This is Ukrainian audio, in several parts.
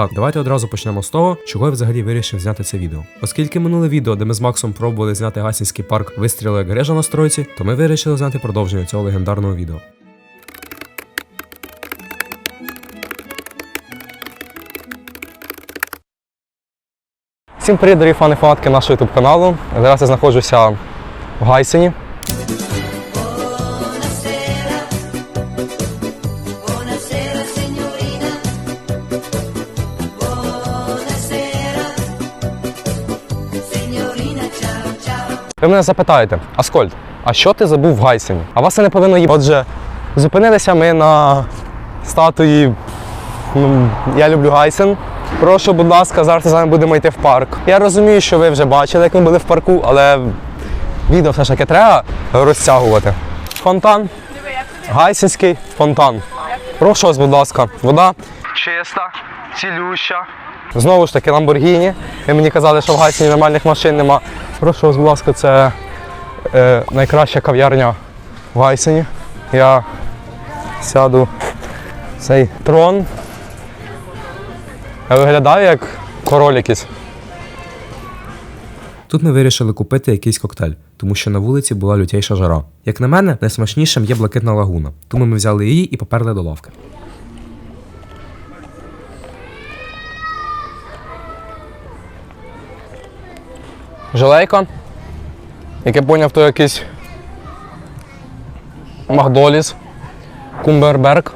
Так, давайте одразу почнемо з того, чого я взагалі вирішив зняти це відео. Оскільки минуле відео, де ми з Максом пробували зняти Гасінський парк вистріли як грежа на стройці, то ми вирішили зняти продовження цього легендарного відео. Всім привіт, дорогі фани фанатки нашого YouTube каналу. Зараз я знаходжуся в Гайсені. Ви мене запитаєте, Аскольд, а що ти забув в Гайсені? А вас це не повинно їбати. Отже, зупинилися ми на статуї м, Я люблю Гайсен. Прошу, будь ласка, зараз з вами будемо йти в парк. Я розумію, що ви вже бачили, як ми були в парку, але відео все ж таки треба розтягувати. Фонтан. Гайсенський фонтан. Прошу вас, будь ласка, вода чиста, цілюща. Знову ж таки, Ламборгіні. Ви мені казали, що в Гайсені нормальних машин нема. Прошу вас, будь ласка, це е, найкраща кав'ярня в Гайсені. Я сяду в цей трон. Я виглядаю як король якийсь. Тут ми вирішили купити якийсь коктейль, тому що на вулиці була лютейша жара. Як на мене, найсмачнішим є блакитна лагуна, тому ми взяли її і поперли до лавки. Желейка. Як я поняв, то якийсь Макдоліс, Кумберберг.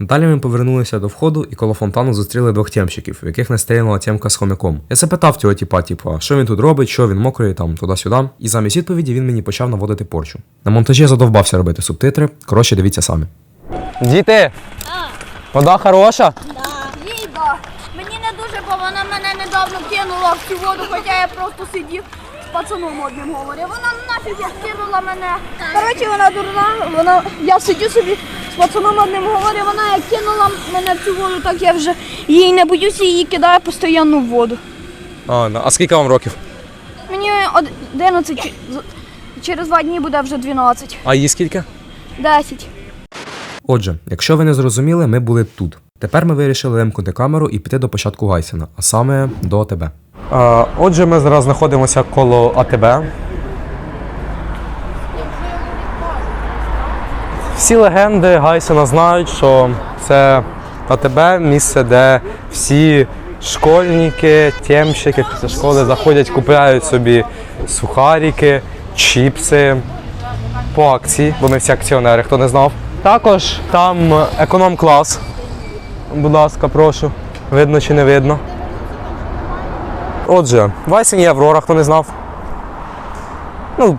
Далі ми повернулися до входу і коло фонтану зустріли двох тємщиків, в яких настріляла тємка з хомяком. Я запитав цього тіпа, типу, що він тут робить, що він мокрий, там туди-сюди. І замість відповіді він мені почав наводити порчу. На монтажі я задовбався робити субтитри. Коротше, дивіться самі. Діти! Вода хороша? Ліда, мені не дуже, бо вона мене недавно кинула в цю воду, хоча я просто сидів з пацаном одним говорив. Вона нафіг як кинула мене. Коротше, вона дурна, вона, я сидю собі з пацаном одним говорю, вона як кинула мене в цю воду, так я вже її не боюся, її кидаю постійно в воду. А, а скільки вам років? Мені 11, через два дні буде вже 12. А їй скільки? 10. Отже, якщо ви не зрозуміли, ми були тут. Тепер ми вирішили вимкнути камеру і піти до початку Гайсена, а саме до АТБ. Отже, ми зараз знаходимося коло АТБ. Всі легенди Гайсена знають, що це АТБ місце, де всі школьники, тємщики після школи заходять, купляють собі сухарики, чіпси по акції, бо ми всі акціонери, хто не знав. Також там економ-клас. Будь ласка, прошу. Видно чи не видно. Отже, в Айсені є Аврора, хто не знав. Ну,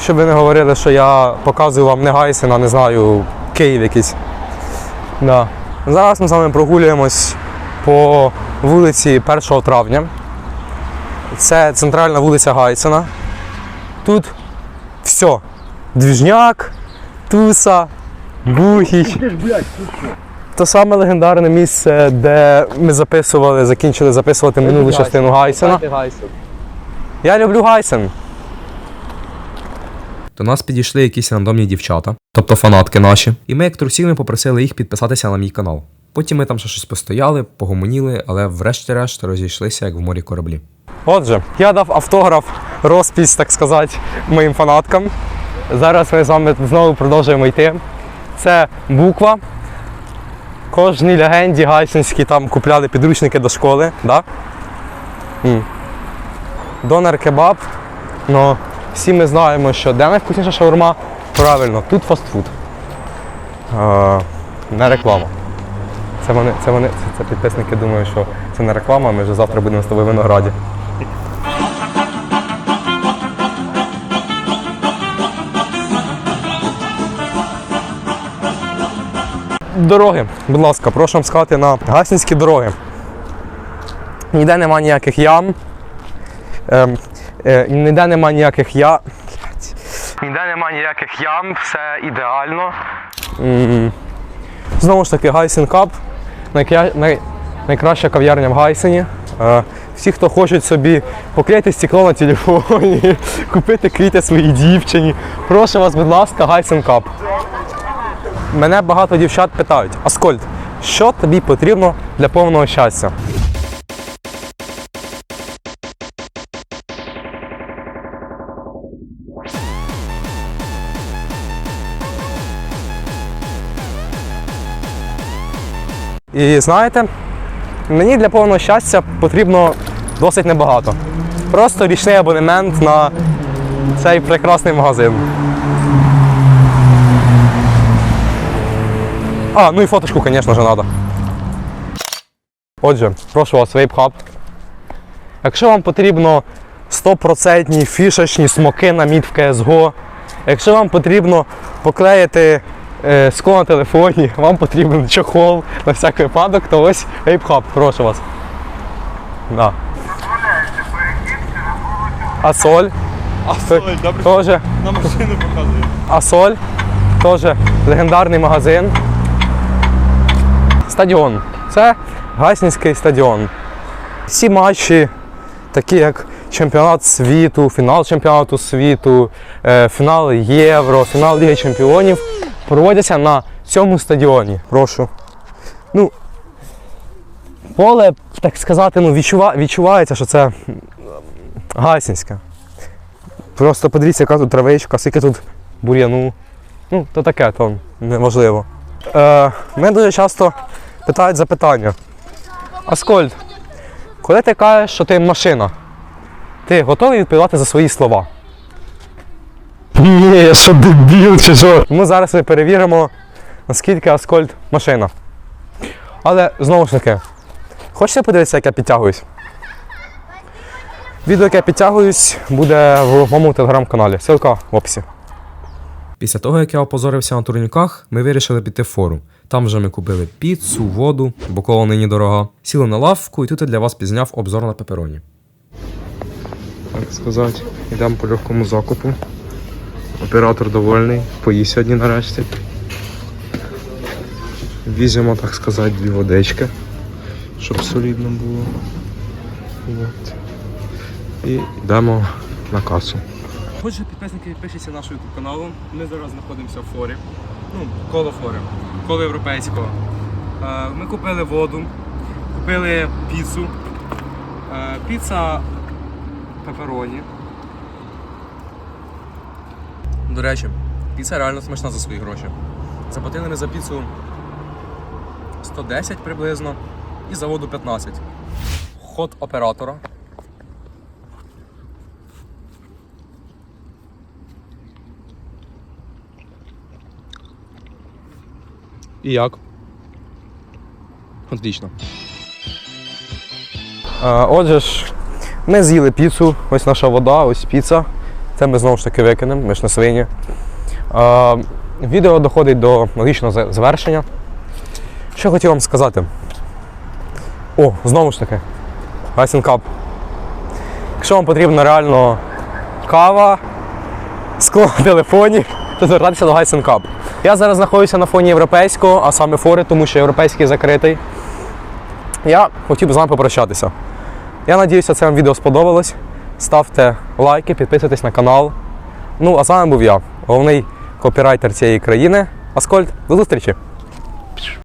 щоб ви не говорили, що я показую вам не Гайсен, а не знаю, Київ якийсь. Да. Зараз ми з вами прогулюємось по вулиці 1 травня. Це центральна вулиця Гайсена. Тут все. Двіжняк, туса, бугіч. Те саме легендарне місце, де ми записували, закінчили записувати минулу частину Гайсена. Я люблю Гайсен. До нас підійшли якісь рандомні дівчата, тобто фанатки наші, і ми, як трусіли, попросили їх підписатися на мій канал. Потім ми там ще щось постояли, погомоніли, але врешті-решт розійшлися як в морі кораблі. Отже, я дав автограф, розпись, так сказати, моїм фанаткам. Зараз ми з вами знову продовжуємо йти. Це буква. Кожній легенді гайсинській там купляли підручники до школи. Да? М. Донер кебаб. Ну, всі ми знаємо, що де найвкусніша шаурма? Правильно, тут фастфуд. Не реклама. Це вони, це вони, це, це підписники думають, що це не реклама, ми вже завтра будемо з тобою в винограді. Дороги, будь ласка, прошу вам сказати на Гасінські дороги. Ніде нема ніяких ям. Ем, е, ніде нема ніяких я. Ніде нема ніяких ям, все ідеально. М, Знову ж таки, Гайсен Кап. Найкря... Най... Найкраща кав'ярня в Гайсені. Е, всі, хто хочуть собі поклеїти стекло на телефоні, купити квіти своїй дівчині. Прошу вас, будь ласка, Гайсен Кап. Мене багато дівчат питають, Аскольд, що тобі потрібно для повного щастя. І знаєте, мені для повного щастя потрібно досить небагато. Просто річний абонемент на цей прекрасний магазин. А, ну і фоточку, звісно ж, треба. Отже, прошу вас, вейп-хаб. Якщо вам потрібно 100% фішечні смоки на мід в CSGO, якщо вам потрібно поклеїти е, скло на телефоні, вам потрібен чохол на всяк випадок, то ось вейп-хаб, прошу вас. Да. А соль? А соль, добре. Тоже. На машину показує. А соль теж легендарний магазин. Стадіон. Це Гаснінський стадіон. Всі матчі, такі як чемпіонат світу, фінал чемпіонату світу, е, фінал Євро, фінал Ліги Чемпіонів, проводяться на цьому стадіоні. Прошу. Ну, поле, так сказати, ну, відчува, відчувається, що це м, Гайсінське. Просто подивіться, яка тут травичка, скільки тут бур'яну. Ну, то таке, то неважливо. Е, мене дуже часто питають запитання. Аскольд, коли ти кажеш, що ти машина, ти готовий відповідати за свої слова? Ні, я що дебіл чи що? Ми зараз ми перевіримо, наскільки Аскольд машина. Але знову ж таки, хочете подивитися, як я підтягуюсь? Відео, яке я підтягуюсь, буде в моєму телеграм-каналі. Ссылка в описі. Після того, як я опозорився на турніках, ми вирішили піти в форум. Там вже ми купили піцу, воду, бо кола нині дорога. Сіли на лавку і тут я для вас пізняв обзор на пепероні. Так сказати, йдемо по легкому закупу. Оператор довольний, поїсть сьогодні нарешті. Візьмемо, так сказати, дві водички, щоб солідно було. От. І йдемо на касу. Отже, підписники підпишіться нашого YouTube каналу. Ми зараз знаходимося в форі. Ну, коло фори, коло європейського. Е, Ми купили воду, купили піцу. Е, Піца пепероні. До речі, піца реально смачна за свої гроші. Заплатили ми за піцу 110 приблизно і за воду 15. Ход оператора. І як? Отлично. Е, Отже ж, ми з'їли піцу, ось наша вода, ось піца. Це ми знову ж таки викинемо, ми ж не свині. Е, Відео доходить до логічного завершення. Що хотів вам сказати? О, знову ж таки, Ice Cup. Якщо вам потрібна реально кава, скло на телефоні, то звертайтеся до Geissen Cup. Я зараз знаходжуся на фоні європейського, а саме фори, тому що європейський закритий. Я хотів би з вами попрощатися. Я сподіваюся, це вам відео сподобалось. Ставте лайки, підписуйтесь на канал. Ну, а з вами був я, головний копірайтер цієї країни Аскольд. До зустрічі!